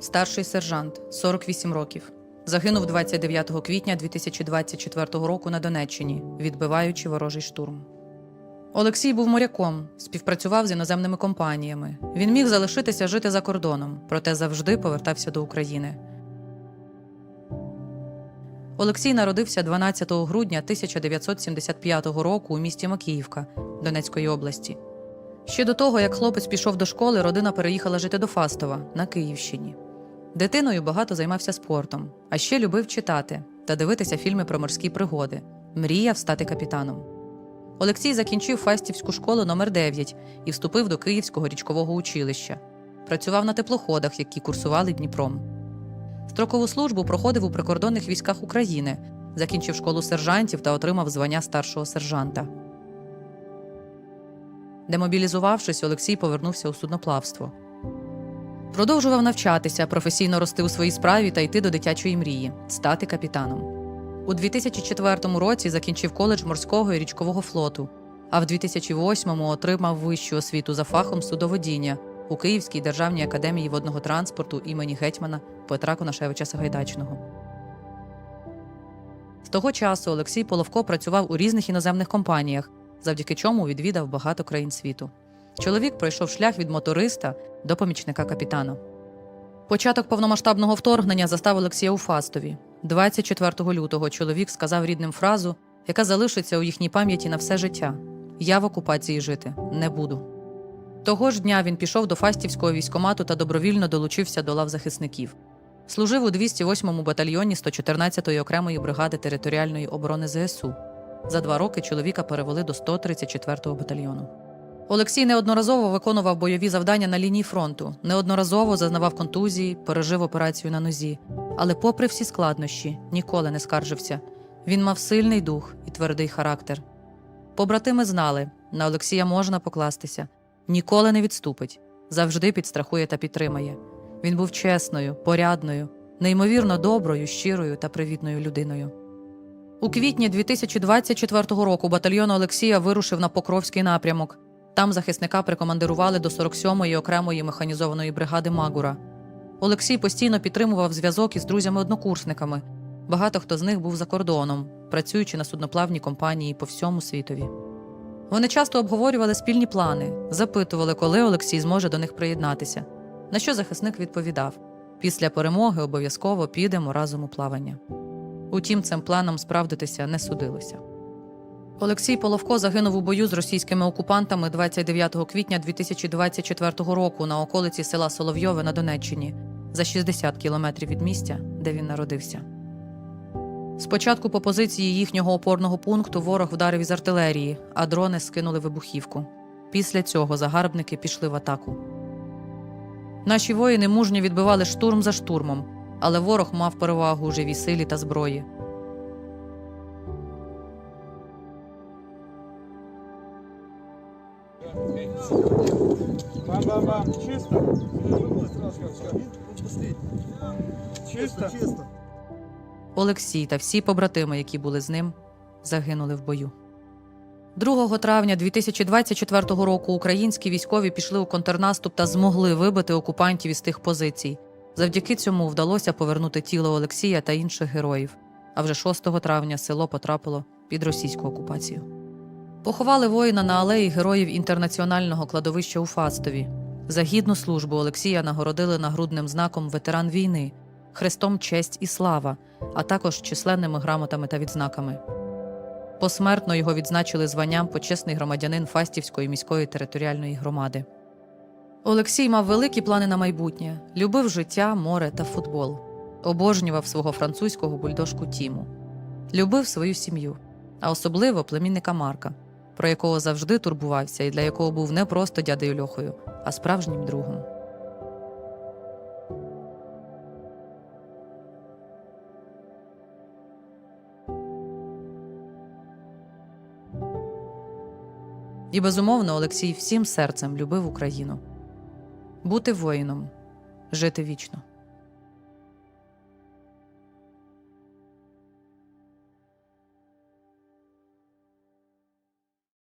старший сержант, 48 років. Загинув 29 квітня 2024 року на Донеччині, відбиваючи ворожий штурм. Олексій був моряком, співпрацював з іноземними компаніями. Він міг залишитися жити за кордоном, проте завжди повертався до України. Олексій народився 12 грудня 1975 року у місті Макіївка Донецької області. Ще до того, як хлопець пішов до школи, родина переїхала жити до Фастова на Київщині. Дитиною багато займався спортом, а ще любив читати та дивитися фільми про морські пригоди. Мріяв стати капітаном. Олексій закінчив Фастівську школу номер 9 і вступив до Київського річкового училища. Працював на теплоходах, які курсували Дніпром. Строкову службу проходив у прикордонних військах України, закінчив школу сержантів та отримав звання старшого сержанта. Демобілізувавшись, Олексій повернувся у судноплавство. Продовжував навчатися, професійно рости у своїй справі та йти до дитячої мрії стати капітаном. У 2004 році закінчив коледж морського і річкового флоту, а в 2008-му отримав вищу освіту за фахом судоводіння у Київській державній академії водного транспорту імені гетьмана Петра Конашевича Сагайдачного. З того часу Олексій Половко працював у різних іноземних компаніях, завдяки чому відвідав багато країн світу. Чоловік пройшов шлях від моториста до помічника капітана. Початок повномасштабного вторгнення застав Олексія у Фастові. 24 лютого чоловік сказав рідним фразу, яка залишиться у їхній пам'яті на все життя: Я в окупації жити не буду. Того ж дня він пішов до Фастівського військомату та добровільно долучився до лав захисників. Служив у 208-му батальйоні 114-ї окремої бригади територіальної оборони ЗСУ. За два роки чоловіка перевели до 134-го батальйону. Олексій неодноразово виконував бойові завдання на лінії фронту, неодноразово зазнавав контузії, пережив операцію на нозі. Але, попри всі складнощі, ніколи не скаржився. Він мав сильний дух і твердий характер. Побратими знали, на Олексія можна покластися, ніколи не відступить, завжди підстрахує та підтримає. Він був чесною, порядною, неймовірно доброю, щирою та привітною людиною. У квітні 2024 року батальйон Олексія вирушив на Покровський напрямок. Там захисника прикомандирували до 47-ї окремої механізованої бригади Магура. Олексій постійно підтримував зв'язок із друзями-однокурсниками. Багато хто з них був за кордоном, працюючи на судноплавній компанії по всьому світові. Вони часто обговорювали спільні плани, запитували, коли Олексій зможе до них приєднатися. На що захисник відповідав: після перемоги обов'язково підемо разом у плавання. Утім, цим планом справдитися не судилося. Олексій Половко загинув у бою з російськими окупантами 29 квітня 2024 року на околиці села Соловйове на Донеччині за 60 кілометрів від місця, де він народився. Спочатку по позиції їхнього опорного пункту ворог вдарив із артилерії, а дрони скинули вибухівку. Після цього загарбники пішли в атаку. Наші воїни мужньо відбивали штурм за штурмом, але ворог мав перевагу у живій силі та зброї. Бам-бам-бам. Чисто? Чисто? Чисто. Олексій та всі побратими, які були з ним, загинули в бою. 2 травня 2024 року українські військові пішли у контрнаступ та змогли вибити окупантів із тих позицій. Завдяки цьому вдалося повернути тіло Олексія та інших героїв. А вже 6 травня село потрапило під російську окупацію. Поховали воїна на алеї героїв інтернаціонального кладовища у Фастові. За гідну службу Олексія нагородили нагрудним знаком ветеран війни, хрестом честь і слава, а також численними грамотами та відзнаками. Посмертно його відзначили званням почесний громадянин Фастівської міської територіальної громади. Олексій мав великі плани на майбутнє, любив життя, море та футбол, обожнював свого французького бульдожку Тіму, любив свою сім'ю, а особливо племінника Марка, про якого завжди турбувався і для якого був не просто дядею Льохою, а справжнім другом. І безумовно, Олексій всім серцем любив Україну. Бути воїном, жити вічно.